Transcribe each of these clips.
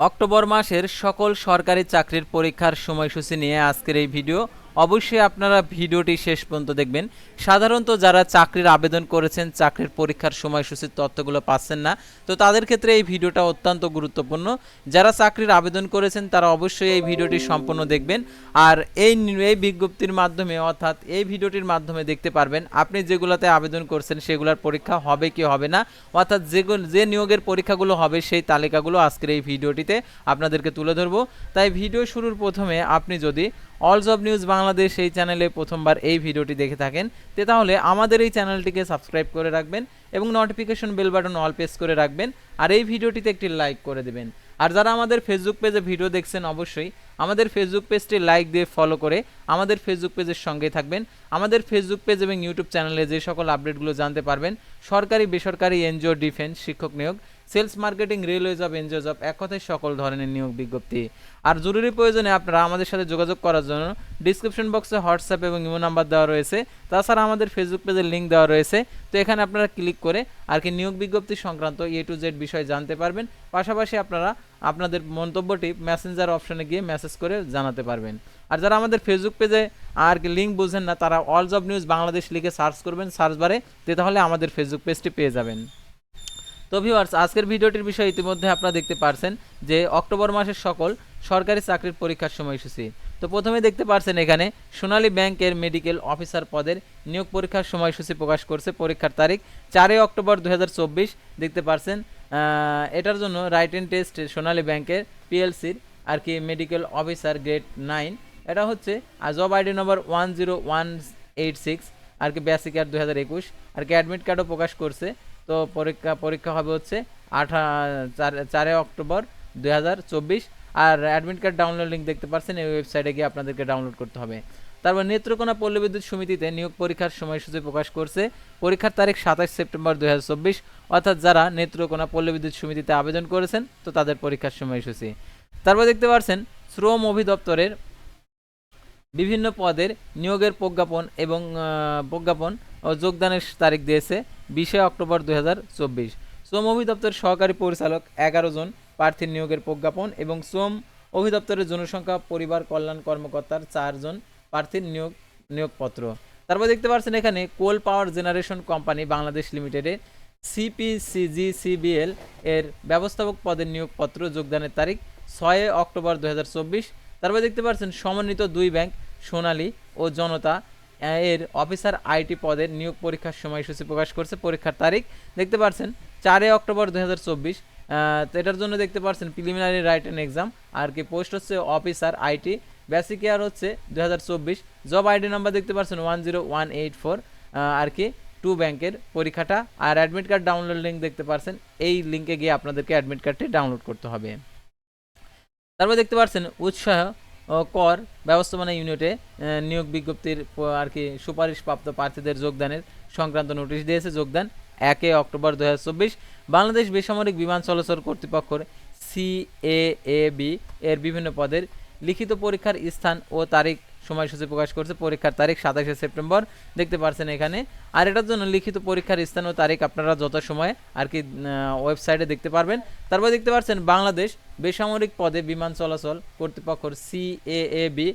October মাসের সকল সরকারি চাকরির পরীক্ষার সময়সূচি নিয়ে আজকের এই ভিডিও। অবশ্যই আপনারা ভিডিওটি শেষ পর্যন্ত দেখবেন। সাধারণত যারা চাকরির আবেদন করেছেন, চাকরির পরীক্ষার সময়সূচির তথ্যগুলো পাচ্ছেন না, তো তাদের ক্ষেত্রে এই ভিডিওটা অত্যন্ত গুরুত্বপূর্ণ। যারা চাকরির আবেদন করেছেন, তারা অবশ্যই এই ভিডিওটি সম্পূর্ণ দেখবেন। আর এই এই বিজ্ঞপ্তির মাধ্যমে, অর্থাৎ এই ভিডিওটির মাধ্যমে দেখতে পারবেন, আপনি যেগুলোতে আবেদন করছেন, সেগুলোর পরীক্ষা হবে কি হবে না, অর্থাৎ যেগুলো, যে নিয়োগের পরীক্ষাগুলো হবে, সেই তালিকাগুলো আজকের এই ভিডিওটিতে আপনাদেরকে তুলে ধরবো। তাই ভিডিও শুরুর প্রথমে আপনি যদি অল জব নিউজ বাংলাদেশ এই চ্যানেলে প্রথমবার এই ভিডিওটি দেখে থাকেন। তে তাহলে আমাদের এই চ্যানেলটিকে সাবস্ক্রাইব করে রাখবেন এবং notification bell button all press করে রাখবেন আর এই ভিডিওটিতে একটি লাইক করে দেবেন। আর যারা আমাদের ফেসবুক পেজে ভিডিও দেখছেন অবশ্যই, আমাদের ফেসবুক পেজটি লাইক দিয়ে ফলো করে আমাদের ফেসবুক পেজের সঙ্গে থাকবেন। আমাদের ফেসবুক পেজ এবং ইউটিউব চ্যানেলে যে সকল আপডেটগুলো জানতে পারবেন, সরকারি, বেসরকারি, এনজিও ডিফেন্স শিক্ষক নিয়োগ sales marketing railway job NGO job এক কথায় সকল ধরনের নিয়োগ বিজ্ঞপ্তি। আর জরুরি প্রয়োজনে আপনারা আমাদের সাথে যোগাযোগ করার জন্য ডিসক্রিপশন বক্সে হোয়াটসঅ্যাপ এবং ইমো নাম্বার দেওয়া রয়েছে। তাছাড়া আমাদের ফেসবুক পেজের লিঙ্ক দেওয়া রয়েছে। তো এখানে আপনারা ক্লিক করে আর কি নিয়োগ বিজ্ঞপ্তি সংক্রান্ত এ টু জেড বিষয় জানতে পারবেন। পাশাপাশি আপনারা আপনাদের মন্তব্যটি মেসেঞ্জার অপশনে গিয়ে মেসেজ করে জানাতে পারবেন। আর যারা আমাদের ফেসবুক পেজে আর কি লিঙ্ক বুঝেন না, তারা অল জব নিউজ বাংলাদেশ লিখে সার্চ করবেন সার্চ বারে তে তাহলে আমাদের ফেসবুক পেজটি পেয়ে যাবেন। তো ভিউয়ার্স আজকের ভিডিওটির বিষয়ে ইতিমধ্যে আপনারা দেখতে পারছেন যে অক্টোবর মাসের সকল সরকারি চাকরির পরীক্ষার সময়সূচি। তো প্রথমে দেখতে পারছেন এখানে সোনালী ব্যাংকের মেডিকেল অফিসার পদের নিয়োগ পরীক্ষার সময়সূচি প্রকাশ করছে পরীক্ষার তারিখ চারই অক্টোবর দু হাজার চব্বিশ। দেখতে পারছেন এটার জন্য রাইট এন্ড টেস্ট সোনালী ব্যাংকের পিএলসির আর কি মেডিকেল অফিসার গ্রেড নাইন এটা হচ্ছে job ID number one zero one eight six আর কি বেসিক ইয়ার দু হাজার একুশ। আর কি অ্যাডমিট কার্ডও প্রকাশ করছে তো পরীক্ষা পরীক্ষা হবে হচ্ছে আঠা, চার অক্টোবর দুই হাজার চব্বিশ। আর অ্যাডমিট কার্ড ডাউনলোড লিঙ্ক দেখতে পাচ্ছেন এই ওয়েবসাইটে গিয়ে আপনাদেরকে ডাউনলোড করতে হবে। তারপর নেত্রকোনা পল্লী বিদ্যুৎ সমিতিতে নিয়োগ পরীক্ষার সময়সূচি প্রকাশ করছে। পরীক্ষার তারিখ সাতাশ সেপ্টেম্বর দুই হাজার চব্বিশ। অর্থাৎ যারা নেত্রকোনা পল্লী বিদ্যুৎ সমিতিতে আবেদন করেছেন, তো তাদের পরীক্ষার সময়সূচি। তারপর দেখতে পাচ্ছেন শ্রম অভিদপ্তরের বিভিন্ন পদের নিয়োগের প্রজ্ঞাপন এবং প্রজ্ঞাপন ও যোগদানের তারিখ দিয়েছে। বিশে অক্টোবর দুই হাজার চব্বিশ। শ্রম অধিদপ্তর সহকারী পরিচালক এগারো জন প্রার্থীর নিয়োগের প্রজ্ঞাপন এবং শ্রম অভিদপ্তরের জনসংখ্যা, পরিবার কল্যাণ কর্মকর্তার চারজন প্রার্থীর নিয়োগ, নিয়োগপত্র। তারপর দেখতে পাচ্ছেন এখানে coal power generation company Bangladesh লিমিটেডের সিপিসিজিসিবিএল এর ব্যবস্থাপক পদের নিয়োগপত্র যোগদানের তারিখ ছয় অক্টোবর দু তারপর দেখতে পাচ্ছেন সমন্বিত দুই ব্যাংক সোনালী ও জনতা এর অফিসার আইটি পদের নিয়োগ পরীক্ষার সময়সূচি প্রকাশ করছে, পরীক্ষার তারিখ। দেখতে পাচ্ছেন চারই অক্টোবর দু হাজার চব্বিশ তো এটার জন্য দেখতে পাচ্ছেন প্রিলিমিনারি রাইট অ্যান্ড এক্সাম আর কি পোস্ট হচ্ছে অফিসার আইটি। বেসিক ইয়ার হচ্ছে দু হাজার চব্বিশ জব আইডি নাম্বার দেখতে পাচ্ছেন one zero one eight four আর কি টু ব্যাংকের পরীক্ষাটা। আর অ্যাডমিট কার্ড ডাউনলোড লিঙ্ক দেখতে পাচ্ছেন এই লিঙ্কে গিয়ে আপনাদেরকে অ্যাডমিট কার্ডটি ডাউনলোড করতে হবে। তারপর দেখতে পাচ্ছেন উৎসাহ কর, ব্যবস্থাপনা ইউনিটে নিয়োগ বিজ্ঞপ্তির আর কি সুপারিশপ্রাপ্ত প্রার্থীদের যোগদানের সংক্রান্ত নোটিশ দিয়েছে। যোগদান একে অক্টোবর দু হাজার চব্বিশ। বাংলাদেশ বেসামরিক বিমান চলাচল কর্তৃপক্ষের সিএএবি এর বিভিন্ন পদের লিখিত পরীক্ষার স্থান ও তারিখ সময়সূচি প্রকাশ করছে, পরীক্ষার তারিখ সাতাশে সেপ্টেম্বর, দেখতে পারছেন এখানে। আর এটার জন্য লিখিত পরীক্ষার স্থান ও তারিখ আপনারা যত সময় আর কি ওয়েবসাইটে দেখতে পারবেন। তারপর দেখতে পাচ্ছেন বাংলাদেশ বেসামরিক পদে বিমান চলাচল কর্তৃপক্ষের সিএএবি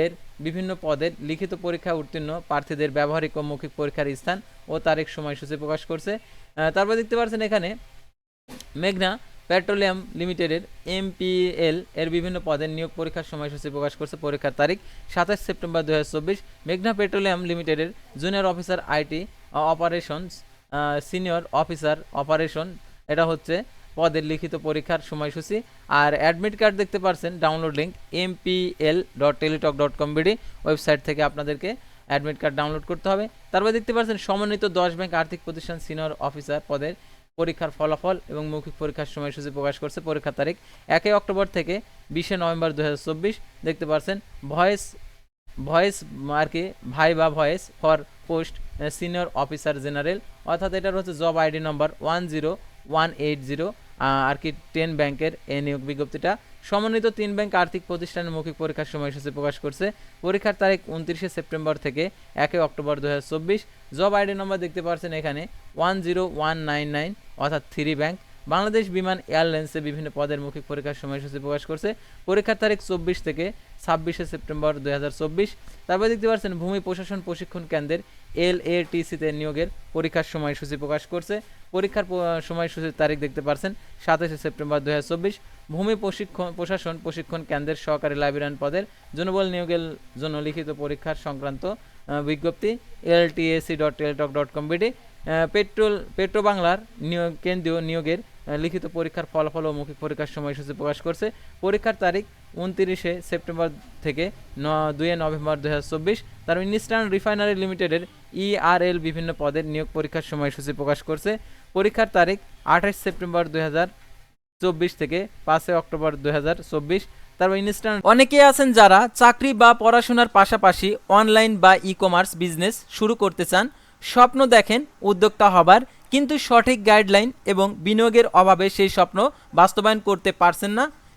এর বিভিন্ন পদের লিখিত পরীক্ষা উত্তীর্ণ প্রার্থীদের ব্যবহারিক ও মৌখিক পরীক্ষার স্থান ও তারিখ সময়সূচি প্রকাশ করছে। তারপর দেখতে পাচ্ছেন এখানে মেঘনা পেট্রোলিয়াম লিমিটেডের এমপিএল এর বিভিন্ন পদের নিয়োগ পরীক্ষার সময়সূচি প্রকাশ করছে পরীক্ষার তারিখ সাতাশ সেপ্টেম্বর দু হাজার চব্বিশ। মেঘনা পেট্রোলিয়াম লিমিটেডের junior officer IT operations senior officer operation, এটা হচ্ছে পদের লিখিত পরীক্ষার সময়সূচি। আর অ্যাডমিট কার্ড দেখতে পারছেন, download link MPL dot Teletalk dot com BD website থেকে আপনাদেরকে অ্যাডমিট কার্ড ডাউনলোড করতে হবে। তারপর দেখতে পাচ্ছেন সমন্বিত দশ ব্যাংক আর্থিক প্রতিষ্ঠান সিনিয়র অফিসার পদের পরীক্ষার ফলাফল এবং মৌখিক পরীক্ষার সময়সূচি প্রকাশ করছে পরীক্ষার তারিখ একই অক্টোবর থেকে বিশে নভেম্বর দু হাজার চব্বিশ। দেখতে পাচ্ছেন ভয়েস ভয়েস আর কি ভাই বা voice for post senior officer general. অর্থাৎ এটার হচ্ছে job ID number one zero one eight zero আর কি টেন ব্যাংকের এই নিয়োগ বিজ্ঞপ্তিটা। সমন্বিত তিন ব্যাংক আর্থিক প্রতিষ্ঠানের মৌখিক পরীক্ষার সময়সূচি প্রকাশ করছে। পরীক্ষার তারিখ উনত্রিশে সেপ্টেম্বর থেকে একই অক্টোবর দু হাজার চব্বিশ। জব আইডি নম্বর দেখতে পাচ্ছেন এখানে, one zero one nine nine, অর্থাৎ থ্রি ব্যাংক। বাংলাদেশ বিমান এয়ারলাইন্সে বিভিন্ন পদের মৌখিক পরীক্ষার সময়সূচি প্রকাশ করছে। পরীক্ষার তারিখ চব্বিশ থেকে ছাব্বিশে সেপ্টেম্বর দুই হাজার চব্বিশ। তারপরে দেখতে পাচ্ছেন ভূমি প্রশাসন প্রশিক্ষণ কেন্দ্রের এল এ টিসিতে নিয়োগের পরীক্ষার সময়সূচি প্রকাশ করছে। পরীক্ষার সময়সূচির তারিখ দেখতে পাচ্ছেন সাতাশে সেপ্টেম্বর দুই হাজার চব্বিশ। ভূমি প্রশিক্ষণ, প্রশাসন প্রশিক্ষণ কেন্দ্রের সহকারী লাইব্রেরিয়ান পদের জনবল নিয়োগের জন্য লিখিত পরীক্ষার সংক্রান্ত বিজ্ঞপ্তি L TAC dot Teletalk dot com BD. Petrol petro বাংলার নিয়োগ, কেন্দ্রীয় নিয়োগের লিখিত পরীক্ষার ফলাফল ও মৌখিক পরীক্ষার সময়সূচি প্রকাশ করছে। পরীক্ষার তারিখ উনতিরিশে সেপ্টেম্বর থেকে ন দুয়ে নভেম্বর দুই হাজার চব্বিশ তার ইনস্টার্ন রিফাইনারি লিমিটেডের ইআরএল বিভিন্ন পদের নিয়োগ পরীক্ষার সময়সূচি প্রকাশ করছে। পরীক্ষার তারিখ আঠাশ সেপ্টেম্বর দুই চব্বিশ থেকে পাঁচই অক্টোবর দুই চব্বিশ তারপর ইনস্টান্ট অনেকে আছেন যারা চাকরি বা পড়াশোনার পাশাপাশি অনলাইন বা ই কমার্স বিজনেস শুরু করতে চান। স্বপ্ন দেখেন উদ্যোক্তা হবার, কিন্তু সঠিক গাইডলাইন এবং বিনিয়োগের অভাবে সেই স্বপ্ন বাস্তবায়ন করতে পারছেন না।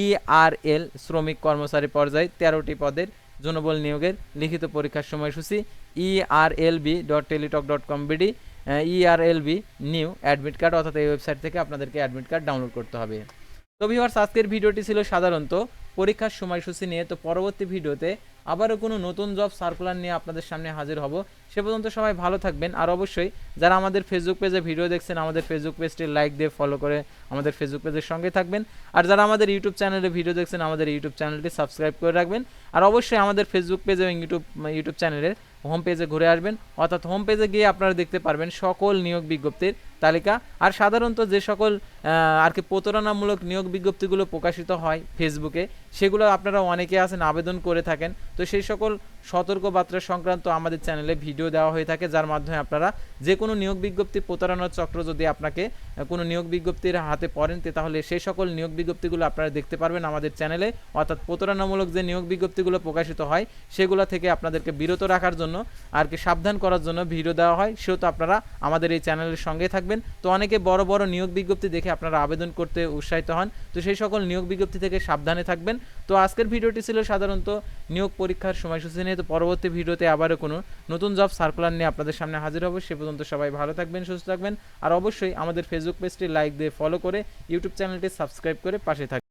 ইআরএল, শ্রমিক কর্মচারী পর্যায়ে তেরোটি পদের জনবল নিয়োগের লিখিত পরীক্ষার সময়সূচি ERLB dot Teletalk dot com BD ERLB new admit card অর্থাৎ এই ওয়েবসাইট থেকে আপনাদেরকে অ্যাডমিট কার্ড ডাউনলোড করতে হবে। তো ভিউয়ার্স আজকের ভিডিওটি ছিল সাধারণত পরীক্ষার সময়সূচি নিয়ে। তো পরবর্তী ভিডিওতে আবারও কোনো নতুন জব সার্কুলার নিয়ে আপনাদের সামনে হাজির হব। সে পর্যন্ত সবাই ভালো থাকবেন। আর অবশ্যই যারা আমাদের ফেসবুক পেজে ভিডিও দেখছেন, আমাদের ফেসবুক পেজটি লাইক দিয়ে ফলো করে আমাদের ফেসবুক পেজের সঙ্গে থাকবেন। আর যারা আমাদের ইউটিউব চ্যানেলে ভিডিও দেখছেন, আমাদের ইউটিউব চ্যানেলটি সাবস্ক্রাইব করে রাখবেন। আর অবশ্যই আমাদের ফেসবুক পেজ এবং ইউটিউব ইউটিউব চ্যানেলের হোম পেজে ঘুরে আসবেন। অর্থাৎ হোম পেজে গিয়ে আপনারা দেখতে পারবেন সকল নিয়োগ বিজ্ঞপ্তির তালিকা। আর সাধারণত যে সকল আর কি প্রতারণামূলক নিয়োগ বিজ্ঞপ্তিগুলো প্রকাশিত হয় ফেসবুকে, সেগুলো আপনারা অনেকে আছেন আবেদন করে থাকেন। তো সেই সকল সতর্কবার্তা সংক্রান্ত আমাদের চ্যানেলে ভিডিও দেওয়া হয়ে থাকে, যার মাধ্যমে আপনারা যে কোনো নিয়োগ বিজ্ঞপ্তি, প্রতারণার চক্র যদি আপনাকে কোনো নিয়োগ বিজ্ঞপ্তির হাতে পড়েন তাহলে সেই সকল নিয়োগ বিজ্ঞপ্তিগুলো আপনারা দেখতে পারবেন আমাদের চ্যানেলে। অর্থাৎ প্রতারণামূলক যে নিয়োগ বিজ্ঞপ্তিগুলো প্রকাশিত হয়, সেগুলো থেকে আপনাদেরকে বিরত রাখার জন্য, আর কি সাবধান করার জন্য ভিডিও দেওয়া হয়। সেহেতু আপনারা আমাদের এই চ্যানেলের সঙ্গে থাকবেন তো অনেকে বড় বড় নিয়োগ বিজ্ঞপ্তি দেখে আপনারা আবেদন করতে উৎসাহিত হন। তো সেই সকল নিয়োগ বিজ্ঞপ্তি থেকে সাবধানে থাকবেন। তো আজকের ভিডিওটি ছিল সাধারণত নিয়োগ পরীক্ষার সময়সূচি নিয়ে। তো পরবর্তী ভিডিওতে আবারও কোনো নতুন জব সার্কুলার নিয়ে আপনাদের সামনে হাজির হব। সে পর্যন্ত সবাই ভালো থাকবেন, সুস্থ থাকবেন। আর অবশ্যই আমাদের ফেসবুক পেজটি লাইক দিয়ে ফলো করে ইউটিউব চ্যানেলটি সাবস্ক্রাইব করে পাশে থাকবেন